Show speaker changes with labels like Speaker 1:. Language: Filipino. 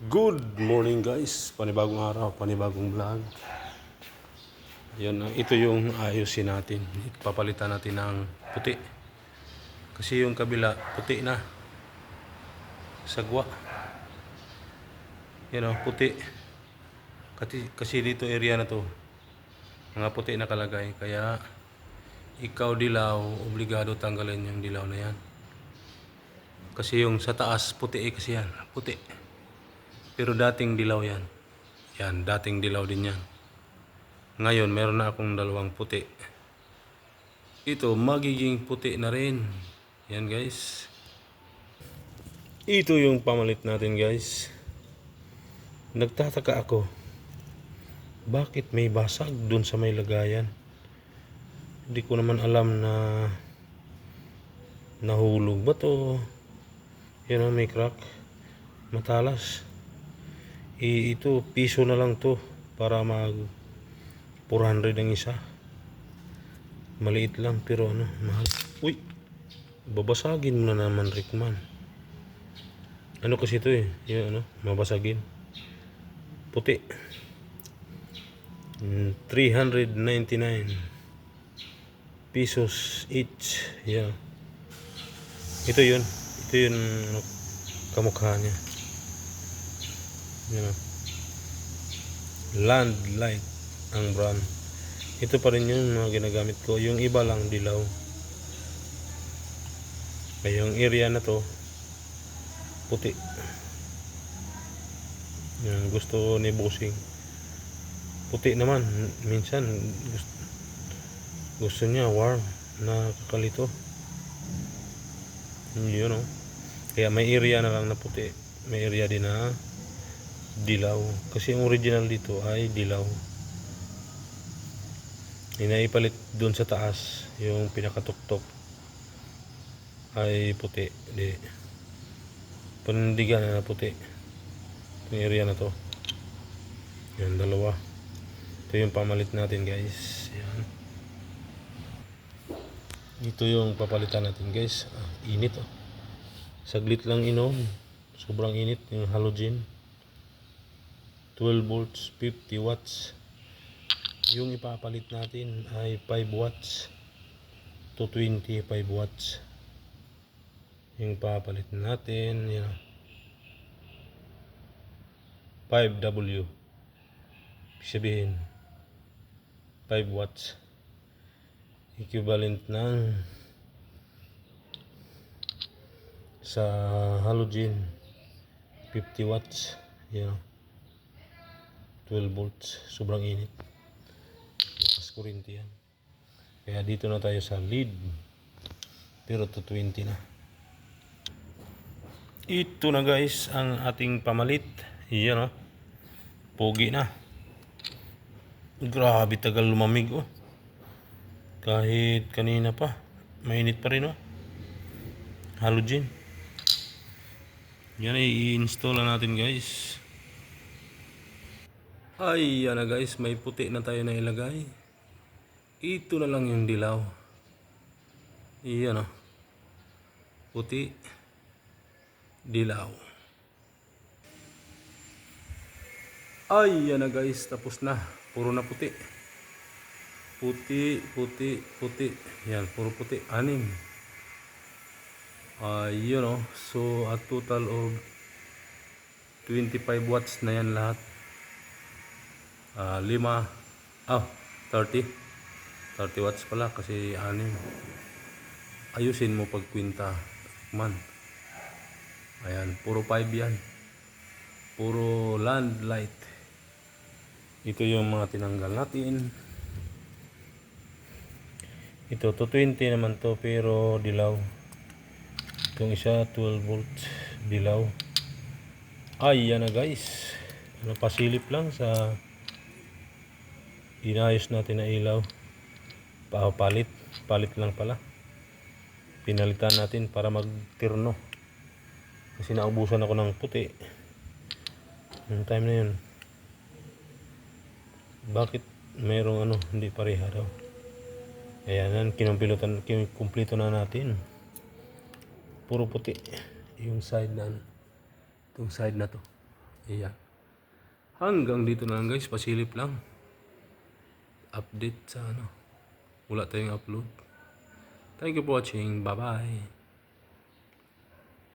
Speaker 1: Good morning guys, panibagong araw, panibagong vlog. Yan, ah, ito yung ayusin natin. Papalitan natin ng puti. Kasi yung kabila, puti na. Sagwa. Yan o, puti. Kasi, kasi dito area na to, mga puti nakalagay. Kaya, ikaw dilaw, obligado tanggalin yung dilaw na yan. Kasi yung sa taas, puti eh kasi yan. Puti. Pero dating dilaw yan. Yan, dating dilaw din yan. Ngayon, meron na akong dalawang puti. Ito, magiging puti na rin. Yan guys. Ito yung pamalit natin guys. Nagtataka ako. Bakit may basag dun sa may lagayan? Hindi ko naman alam na nahulog ba to? Yan o, may crack. Matalas. Ito, piso na lang to para mag 400 ang isa. Maliit lang pero ano, mahal. Uy! Babasagin mo na naman, Rickman. Ano kasi ito eh? Yung ano, mabasagin. Puti. Mm, 399 pesos each. Yeah. Ito yun. Ito yun ano, kamukha niya. Yan o. Land light ang brand. Ito pa rin yung mga ginagamit ko. Yung iba lang dilaw. Kaya yung area na to puti. Yan, gusto ni Bossing. Puti naman. Minsan gusto, gusto niya warm na kakalito. Yun o. Kaya may area na lang na puti. May area din na dilaw. Kasi yung original dito ay dilaw. Inaipalit doon sa taas yung pinakatuktok ay puti. Di. Panindigan na puti. Yung area na to. Yan, dalawa. Ito yung pamalit natin guys. Yan. Ito yung papalitan natin guys. Ah, init oh. Saglit lang inom. Sobrang init yung halogen. 12 volts, 50 watts. Yung ipapalit natin ay 5 watts to 25 watts. Yung papalit natin, yan. 5W. Ibig Sabihin, 5 watts. Equivalent ng sa halogen 50 watts. Yan. 12 volts. Sobrang init. Lakas kurinti yan. Kaya dito na tayo sa lead. Pero to 20 na. Ito na guys ang ating pamalit. Yan o. Pogi na. Grabe tagal lumamig oh. Kahit kanina pa. Mainit pa rin oh. Halogen. Yan i-install na natin guys. Ay, yan na guys, may puti na tayo na ilagay. Ito na lang yung dilaw. Iyan o. Puti. Dilaw. Ay, yan na guys, tapos na. Puro na puti. Puti, puti, puti. Yan, puro puti. Anim. Ayun o. So, a total of 25 watts na yan lahat ah lima. Ah 30 30 watts pala kasi anim ayusin mo pag kwinta man. Ayan puro 5 yan. Puro land light. Ito yung mga tinanggal natin. Ito to 20 naman to pero dilaw. Itong isa 12 volts dilaw. Ay yan na guys. Ano pasilip lang sa inayos natin na ilaw. Papalit. Palit lang pala. Pinalitan natin para magtirno. Kasi naubusan ako ng puti. Yung time na yun. Bakit merong ano hindi pareha daw ayan kinumpilutan kinumpleto na natin. Puro puti. Yung side na ano. Itong side na to. Ayan. Hanggang dito na lang guys, pasilip lang. Update sa ano. Wala tayong upload. Thank you for watching. Bye-bye.